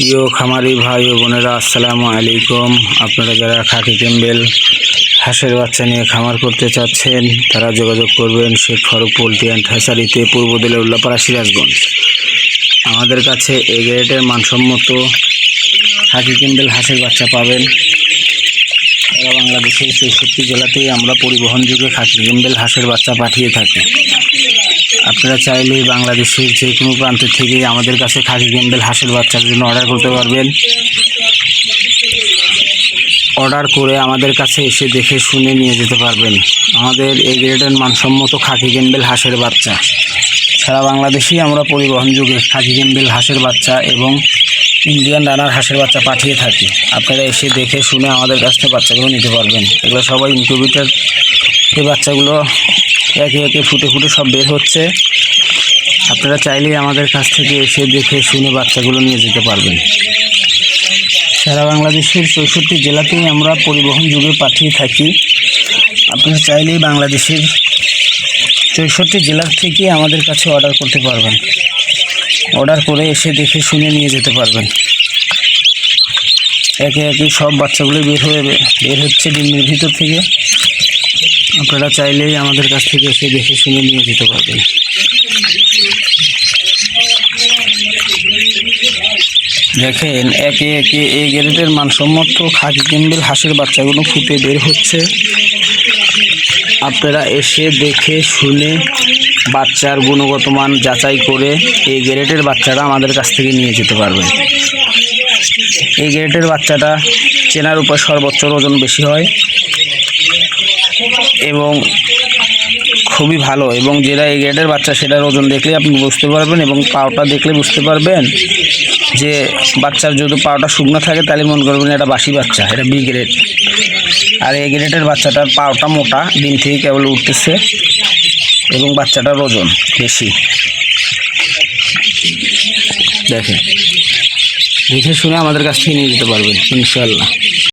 প্রিয় খামারি ভাই ও বোনেরা, আসসালামু আলাইকুম। আপনারা যারা খাকি ক্যাম্বেল, হাঁসের বাচ্চা নিয়ে খামার করতে চাচ্ছেন, তারা যোগাযোগ করবেন শেখ ফারুক পোলট্রি অ্যান্ড হ্যাসারিতে পূর্ব দিলে উল্লাপাড়া সিরাজগঞ্জ। আমাদের কাছে এ গ্রেডের মানসম্মত খাকি ক্যাম্বেল, হাঁসের বাচ্চা পাবেন। বাংলাদেশের চৌষট্টি জেলাতেই আমরা পরিবহন যুগে খাকি ক্যাম্বেল, হাঁসের বাচ্চা পাঠিয়ে থাকি। আপনারা চাইলে বাংলাদেশের যে কোনো প্রান্ত থেকেই আমাদের কাছে খাকি ক্যাম্বেল হাঁসের বাচ্চার জন্য অর্ডার করতে পারবেন। অর্ডার করে আমাদের কাছে এসে দেখে শুনে নিয়ে যেতে পারবেন। আমাদের এই গ্রেডের মানসম্মত খাকি ক্যাম্বেল হাঁসের বাচ্চা। সারা বাংলাদেশেই আমরা পরিবহন যুগে খাকি ক্যাম্বেল হাঁসের বাচ্চা এবং ইন্ডিয়ান রানার হাঁসের বাচ্চা পাঠিয়ে থাকি। আপনারা এসে দেখে শুনে আমাদের কাছ থেকে বাচ্চাগুলো নিতে পারবেন। এগুলো সবাই ইনকিউবেটার। এই বাচ্চাগুলো একে একে ফুটে ফুটে সব বের হচ্ছে। আপনারা চাইলেই আমাদের কাছ থেকে এসে দেখে শুনে বাচ্চাগুলো নিয়ে যেতে পারবেন। সারা বাংলাদেশের চৌষট্টি জেলাতেই আমরা পরিবহন যুগে পাঠিয়ে থাকি। আপনারা চাইলেই বাংলাদেশের চৌষট্টি জেলার থেকে আমাদের কাছে অর্ডার করতে পারবেন। অর্ডার করে এসে দেখে শুনে নিয়ে যেতে পারবেন। একে একে সব বাচ্চাগুলো বের হয়ে, বের হচ্ছে ডিমের ভিতর থেকে। আপনারা চাইলেই আমাদের কাছ থেকে এসে দেখে শুনে নিয়ে যেতে পারবেন। দেখেন, একে একে এই গ্রেডের মানসম্মত খাকি ক্যাম্বেল হাঁসের বাচ্চাগুলো ফুটে বের হচ্ছে। আপনারা এসে দেখে শুনে বাচ্চার গুণগত মান যাচাই করে এই গ্রেডের বাচ্চাটা আমাদের কাছ থেকে নিয়ে যেতে পারবেন এই গ্রেডের বাচ্চাটা চেনার উপর সর্বোচ্চ ওজন বেশি হয়। এবং খুবই ভালো এবং যেটা এই গ্রেডের বাচ্চা সেটার ওজন দেখলে আপনি বুঝতে পারবেন এবং পাওটা দেখলে বুঝতে পারবেন যে বাচ্চার যদি পাওটা শুকনো থাকে তাহলে মনে করবেন এটা বাসি বাচ্চা, এটা বি গ্রেড আর এই গ্রেডের বাচ্চাটার পাওটা মোটা, দিন থেকে কেবল উঠতেছে এবং বাচ্চাটার ওজন বেশি। দেখেন, দেখে শুনে আমাদের কাছ থেকে নিয়ে যেতে পারবেন ইনশাল্লাহ